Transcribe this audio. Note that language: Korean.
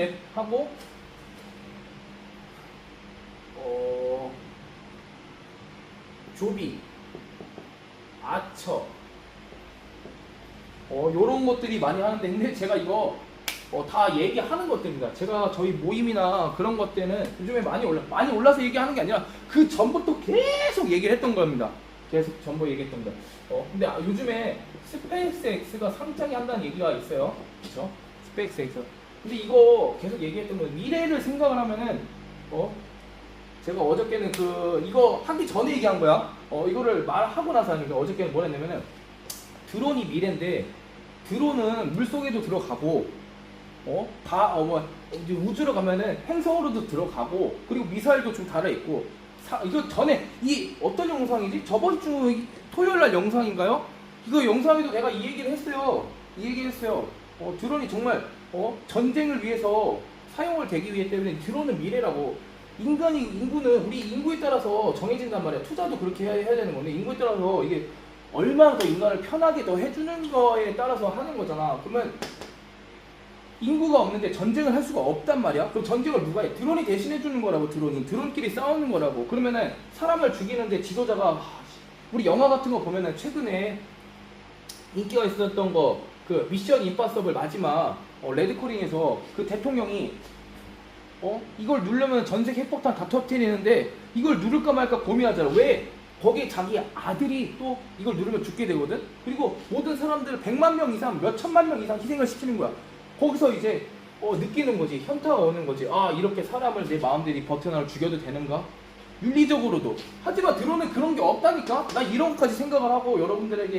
랩 하고 어 조비 아처 어 요런 것들이 많이 하는데 근데 제가 이거 어, 다 얘기하는 것들입니다. 제가 저희 모임이나 그런 것 때는 요즘에 많이 올라 많이 올라서 얘기하는 게 아니라 그 전부터 계속 얘기를 했던 겁니다. 계속 전부 얘기했던 거. 어 근데 아, 요즘에 스페이스X가 상장이 한다는 얘기가 있어요. 그렇죠? 스페이스X. 근데 이거 계속 얘기했던 건 미래를 생각을 하면은 어 제가 어저께는 그 이거 하기 전에 얘기한 거야. 어 이거를 말하고 나서 하니까 어저께는 뭘 했냐면은 드론이 미래인데 드론은 물 속에도 들어가고 어? 다, 어, 뭐, 이제 우주로 가면은 행성으로도 들어가고, 그리고 미사일도 좀 달아 있고, 사, 이거 전에, 이, 어떤 영상이지? 저번 주 이- 토요일 날 영상인가요? 이거 영상에도 내가 이 얘기를 했어요. 이 얘기를 했어요. 어, 드론이 정말, 어, 전쟁을 위해서 사용을 되기 위해 때문에 드론은 미래라고. 인간이, 인구는 우리 인구에 따라서 정해진단 말이야. 투자도 그렇게 해야, 해야 되는 건데, 인구에 따라서 이게 얼마나 더 인간을 편하게 더 해주는 거에 따라서 하는 거잖아. 그러면 인구가 없는데 전쟁을 할 수가 없단 말이야. 그럼 전쟁을 누가 해? 드론이 대신해 주는 거라고 드론이 드론끼리 싸우는 거라고. 그러면은 사람을 죽이는데 지도자가 하, 씨, 우리 영화 같은 거 보면은 최근에 인기가 있었던 거 그 미션 임파서블 마지막 어, 레드코링에서 그 대통령이 어 이걸 누르면 전세 핵폭탄 다 터뜨리는데 이걸 누를까 말까 고민하잖아. 왜? 거기에 자기 아들이 또 이걸 누르면 죽게 되거든. 그리고 모든 사람들 100만 명 이상, 몇 천만 명 이상 희생을 시키는 거야. 거기서 이제 어, 느끼는 거지. 현타가 오는 거지. 아 이렇게 사람을 내 마음대로 버텨나를 죽여도 되는가? 윤리적으로도. 하지만 드론은 그런 게 없다니까. 나 이런 것까지 생각을 하고 여러분들에게